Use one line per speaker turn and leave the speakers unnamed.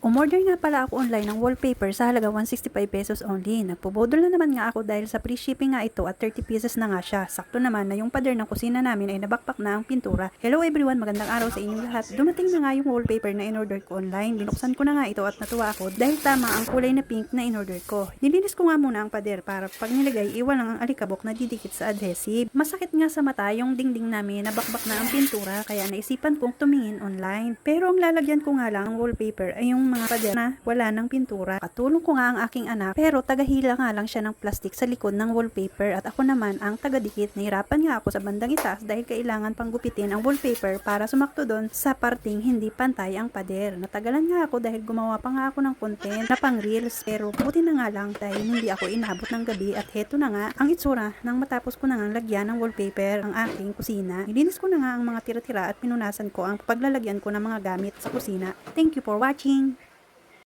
Umorder nga pala ako online ng wallpaper sa halaga 165 pesos only. Nagpubodol na naman nga ako dahil sa free shipping nga ito at 30 pieces na nga siya. Sakto naman na yung pader ng kusina namin ay nabakpak na ang pintura. Hello everyone, magandang araw sa inyong lahat. Dumating na nga yung wallpaper na in-order ko online. Binuksan ko na nga ito at natuwa ako dahil tama ang kulay na pink na in-order ko. Nilinis ko nga muna ang pader para pag nilagay, iwan lang ang alikabok na didikit sa adhesive. Masakit nga sa mata yung dingding namin na bakbak na ang pintura kaya naisipan kong tumingin online. Pero ang lalagyan ko nga lang ng wallpaper ay yung mga pader na wala ng pintura. Katulong ko nga ang aking anak pero tagahila nga lang siya ng plastic sa likod ng wallpaper at ako naman ang tagadikit. Nahirapan nga ako sa bandang itaas dahil kailangan pang gupitin ang wallpaper para sumakto doon sa parting hindi pantay ang pader. Natagalan nga ako dahil gumawa pa nga ako ng content na pang reels pero buti na nga lang dahil hindi ako inabot ng gabi at heto na nga ang itsura nang matapos ko na nga lagyan ng wallpaper ang aking kusina. Nilinis ko na nga ang mga tira-tira at pinunasan ko ang paglalagyan ko ng mga gamit sa kusina. Thank you for watching!